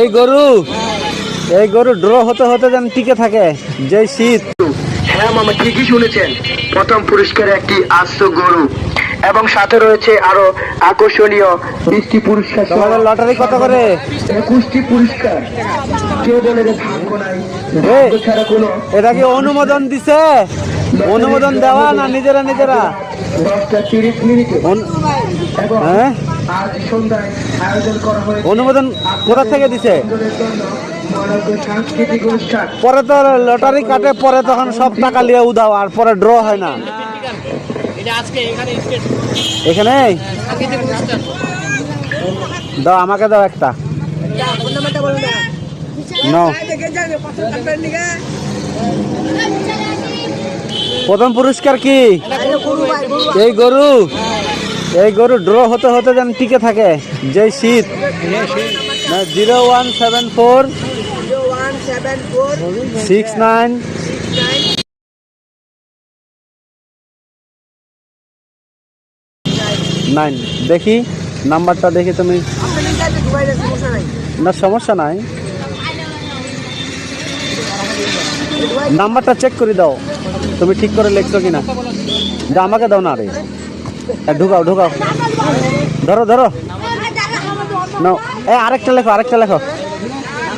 এই গরু এই গরু ড্র হতে হতে যেন টিকে থাকে যে শীত। হ্যাঁ মামা ঠিকই শুনেছেন। প্রথম পুরস্কার একটি আস্ত গরু। এবং সাথে রয়েছে আরও আকর্ষণীয় বিশটি পুরস্কার তোমাদের লটারি কত করে? একুশটি পুরস্কার। কেউ বলে যে ভাগ্য নাই ছাড়া কোনো এটা কি অনুমোদন দিছে? অনুমোদন দেওয়া না নিজেরা নিজেরা? দশটা তিরিশ মিনিটে। হ্যাঁ? আজ সন্ধ্যায় আয়োজন করা হয়েছে অনুমোদন কোথা থেকে দিছে? সাংস্কৃতিক অনুষ্ঠান। পরে তো লটারি কাটে পরে তখন সব টাকা নিয়ে উদাও আর পরে ড্র হয় না। এখানে? দাও আমাকে দাও একটা। প্রথম পুরস্কার কি? এই গরু। এই গরু ড্র হতে হতে যেন টিকে থাকে। যে শীত। Zero one seven four six nine nine দেখি নাম্বারটা দেখি তুমি। না, সমস্যা নাই। নাম্বারটা চেক করে দাও। তুমি ঠিক করে লিখছো কিনা? আমাকে দাও না রে। ঢুকাও ঢুকাও। ধরো ধরো। নাও এ, আরেকটা লেখো আরেকটা লেখো।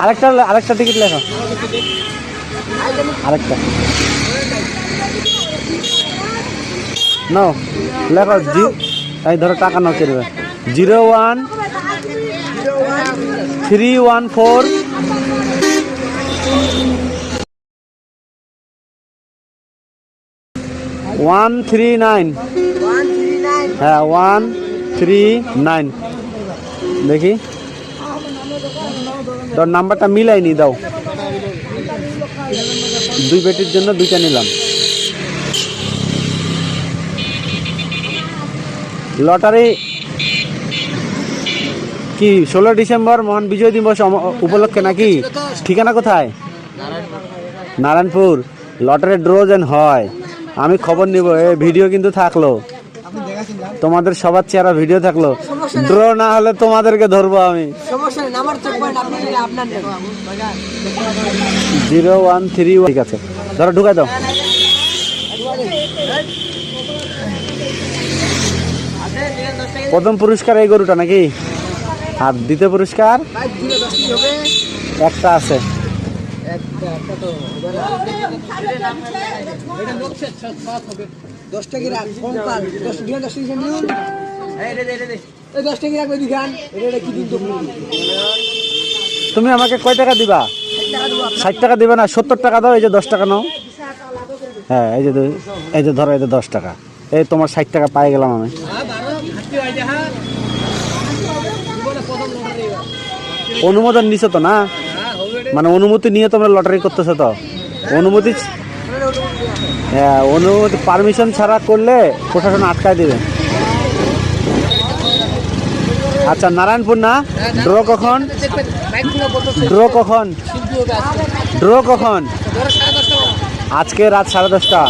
আরেকটা আরেকটা টিকিট লেখো। আরেকটা। নাও লেখো, জি, এই ধরো, টাকা নাও কেরবে zero one three one four one three nine. হ্যাঁ ওয়ান থ্রি নাইন দেখি। তোর নাম্বারটা মিলাইনি, দাও। দুই বেটির জন্য দুইটা নিলাম। লটারি কি, ষোলো ডিসেম্বর মহান বিজয় দিবস উপলক্ষে নাকি? ঠিকানা কোথায়? নারায়ণপুর। লটারি ড্রোজেন হয়। আমি খবর নিব, এ ভিডিও কিন্তু থাকল। তোমাদের সবার চেহারা ভিডিও থাকল ড্র না হলে তোমাদেরকে ধরবো আমি জিরো ওয়ান থ্রি ঠিক আছে ধরো ঢুকাই দাও প্রথম পুরস্কার এই গরুটা নাকি আর দ্বিতীয় পুরস্কার একটা আছে একটা তো দশটা কি রাখ কঙ্কাল দশ দিন দশ দিন নিউন এই দশটা কি রাখবে এটা কি দিন তুমি আমাকে কয় টাকা দিবা? ষাট টাকা দিবে না সত্তর টাকা দাও এই যে দশ টাকা নাও। হ্যাঁ এই যে এই যে ধরো এই যে দশ টাকা। এই তোমার ষাট টাকা পাই গেলাম আমি। অনুমোদন নিছো তো না? মানে অনুমতি নিয়ে তোমরা লটারি করতেছো তো? অনুমতি হ্যাঁ অনুমতি পারমিশন ছাড়া করলে প্রশাসন আটকায় দেবে। আচ্ছা নারায়ণপুর না? ড্র কখন? ড্র কখন? ড্র কখন? আজকে রাত সাড়ে দশটা।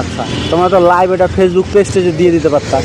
আচ্ছা তোমরা তো লাইভ এটা ফেসবুক পেজটা দিয়ে দিতে পারতা।